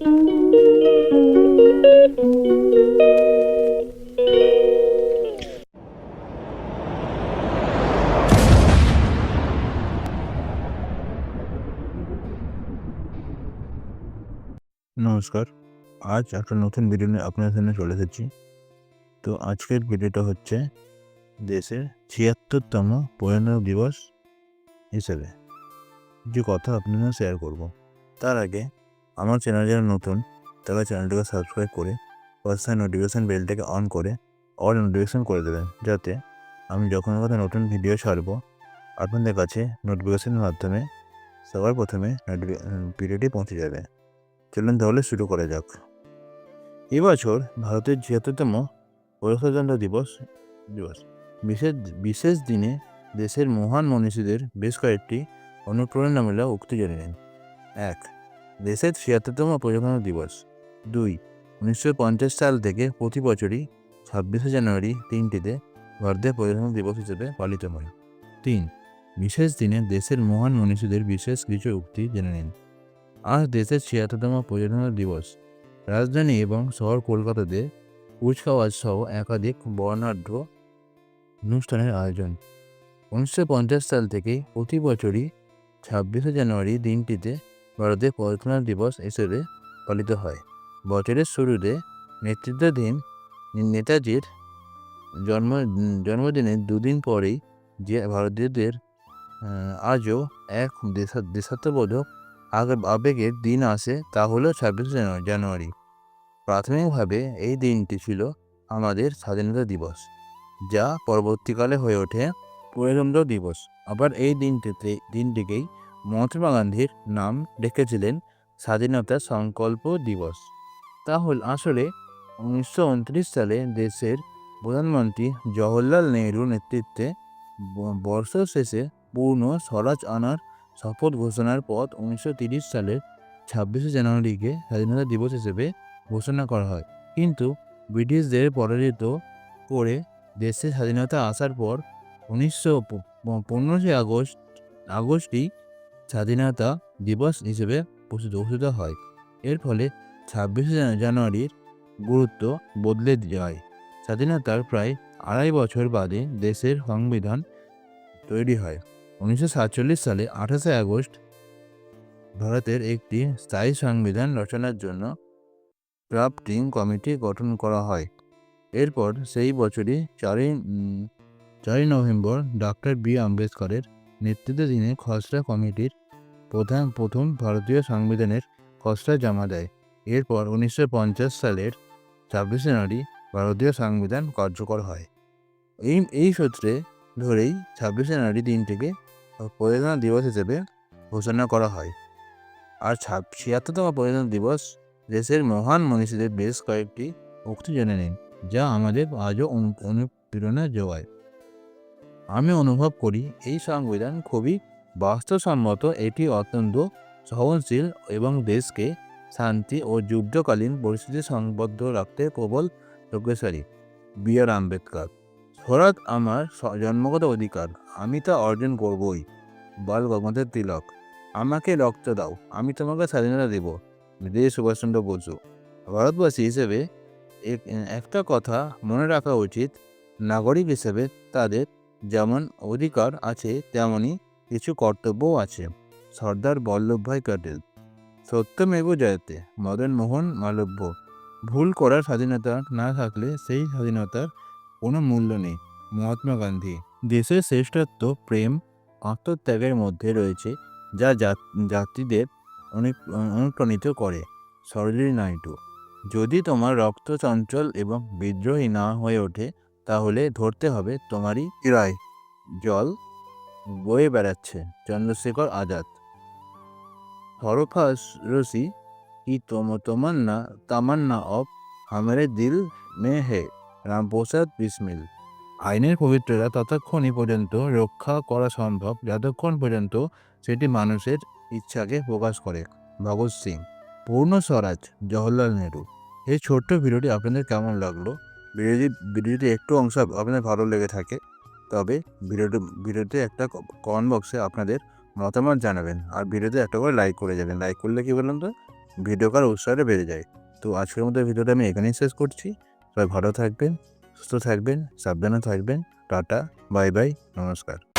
নমস্কার। আজ একটা নতুন ভিডিও নিয়ে আপনাদের সামনে চলে এসেছি। তো আজকের ভিডিওটা হচ্ছে দেশের ছিয়াত্তরতম পরিণত দিবস হিসেবে। কিছু কথা আপনাদের শেয়ার করব। তার আগে আমার চ্যানেল যারা নতুন, তারা চ্যানেলটাকে সাবস্ক্রাইব করে পাশে নোটিফিকেশান বেলটাকে অন করে অল নোটিফিকেশান করে দেবেন, যাতে আমি যখন কথা নতুন ভিডিও ছাড়বো, আপনাদের কাছে নোটিফিকেশানের মাধ্যমে সবার প্রথমে ভিডিওটি পৌঁছে যাবে। চলুন তাহলে শুরু করা যাক। এবছর ভারতের ছিয়াত্তরতম প্রজাতন্ত্র দিবস দিবস। বিশেষ বিশেষ দিনে দেশের মহান মনীষীদের বেশ কয়েকটি অনুপ্রেরণামূলক উক্তি জেনে নিন। এক দেশের ছিয়াত্তরতম প্রজাতন্ত্র দিবস। দুই, উনিশশো পঞ্চাশ সাল থেকে প্রতি বছরই ছাব্বিশে জানুয়ারি তিনটিতে ভারতের প্রজাতন্ত্র দিবস হিসেবে পালিত হয়। তিন, বিশেষ দিনে দেশের মহান মনীষীদের বিশেষ কিছু উক্তি জেনে নিন। আজ দেশের ছিয়াত্তরতম প্রজাতন্ত্র দিবস। রাজধানী এবং শহর কলকাতাতে কুচকাওয়াজ সহ একাধিক বর্ণাঢ্য অনুষ্ঠানের আয়োজন। উনিশশো পঞ্চাশ সাল থেকে প্রতি বছরই ছাব্বিশে জানুয়ারি দিনটিতে ভারতের প্রজাতন্ত্র দিবস হিসেবে পালিত হয়। বছরের শুরুতে নেতৃত্বাধীন নেতাজির জন্ম, জন্মদিনের দুদিন পরেই যে ভারতীয়দের আজও এক দেশা, দেশাত্মবোধক আবেগের দিন আসে তা হলো ছাব্বিশে জানুয়ারি জানুয়ারি। প্রাথমিকভাবে এই দিনটি ছিল আমাদের স্বাধীনতা দিবস, যা পরবর্তীকালে হয়ে ওঠে প্রজাতন্ত্র দিবস। আবার এই দিনটিতে, দিনটিকেই মহাত্মা গান্ধীর নাম রেখেছিলেন স্বাধীনতা সংকল্প দিবস। তাহলে আসলে উনিশশো উনত্রিশ সালে দেশের প্রধানমন্ত্রী জওহরলাল নেহরুর নেতৃত্বে বর্ষ শেষে পূর্ণ স্বরাজ আনার শপথ ঘোষণার পর উনিশশো সালের ছাব্বিশে জানুয়ারিকে স্বাধীনতা দিবস হিসেবে ঘোষণা করা হয়। কিন্তু ব্রিটিশদের পরাজিত করে দেশে স্বাধীনতা আসার পর উনিশশো পনেরোই আগস্ট, আগস্টই স্বাধীনতা দিবস হিসেবে ঘোষিত হয়। এর ফলে ছাব্বিশে জানুয়ারির গুরুত্ব বদলে যায়। স্বাধীনতার প্রায় আড়াই বছর বাদে দেশের সংবিধান তৈরি হয়। উনিশশো সাতচল্লিশ সালে আঠাশে আগস্ট ভারতের একটি স্থায়ী সংবিধান রচনার জন্য ড্রাফটিং কমিটি গঠন করা হয়। এরপর সেই বছরই চারই চারই নভেম্বর ডক্টর বি. আম্বেদকরের নেতৃত্বাধীনে খসড়া কমিটির প্রধান প্রথম ভারতীয় সংবিধানের খসড়া জমা দেয়। এরপর উনিশশো পঞ্চাশ সালের ছাব্বিশে জানুয়ারি ভারতীয় সংবিধান কার্যকর হয়। এই এই সূত্রে ধরেই ছাব্বিশে জানুয়ারি দিনটিকে প্রজাতন্ত্র দিবস হিসেবে ঘোষণা করা হয়। আর ছাব ছিয়াত্তরতম প্রজাতন্ত্র দিবস দেশের মহান মনীষীদের বেশ কয়েকটি উক্তি জেনে নিন, যা আমাদের আজও অনু- অনুপ্রেরণা যোগায়। আমি অনুভব করি এই সংবিধান খুবই বাস্তবসম্মত, এটি অত্যন্ত সহনশীল এবং দেশকে শান্তি ও যুদ্ধকালীন পরিস্থিতি সংবদ্ধ রাখতে প্রবল প্রগ্রেসারী বি আর আম্বেদকর। স্বরাজ আমার জন্মগত অধিকার, আমি তা অর্জন করবই। বাল গঙ্গাধর তিলক, আমাকে রক্ত দাও, আমি তোমাকে স্বাধীনতা দেব। দেশ সুভাষচন্দ্র বসু, ভারতবাসী হিসেবে এক- একটা কথা মনে রাখা উচিত, নাগরিক হিসেবে তাদের যেমন অধিকার আছে, তেমনই কিছু কর্তব্যও আছে। সর্দার বল্লভভাই প্যাটেল। সত্যমেব জয়তে। মদন মোহন মালব্য। ভুল করার স্বাধীনতা না থাকলে সেই স্বাধীনতার কোনো মূল্য নেই। মহাত্মা গান্ধী। দেশের শ্রেষ্ঠত্ব, প্রেম, আত্মত্যাগের মধ্যে রয়েছে, যা যাত্রীদের অনুপ্রাণিত করে। সরোজিনী নাইটু যদি তোমার রক্ত চঞ্চল এবং বিদ্রোহী না হয়ে ওঠে, তাহলে ধরতে হবে তোমারই রায়। জল বয়ে বেড়াচ্ছে চন্দ্রশেখর আজাদ। সরফাস রসি, কি তোম তমান্না, তামান্না অফ হামারে দিল মে হে রামপ্রসাদ বিসমিল। আইনের পবিত্রতা ততক্ষণই পর্যন্ত রক্ষা করা সম্ভব, যতক্ষণ পর্যন্ত সেটি মানুষের ইচ্ছাকে প্রকাশ করে। ভগৎ সিং, পূর্ণ স্বরাজ, জওহরলাল নেহরু। এই ছোট্ট ভিডিওটি আপনাদের কেমন লাগল? ভিডিওটি ভিডিওটি একটু অংশ আপনাদের ভালো লেগে থাকে। তবে ভিডিওটি ভিডিওতে একটা কমেন্ট বক্সে আপনাদের মতামত জানাবেন। আর ভিডিওতে একটা করে লাইক করে যাবেন। লাইক করলে কী বলুন তো? ভিডিও করার উৎসাহটা বেড়ে যায়। তো আজকের মতো ভিডিওটা আমি এখানেই শেষ করছি। সবাই ভালো থাকবেন, সুস্থ থাকবেন, সাবধানে থাকবেন। টাটা বাই বাই নমস্কার।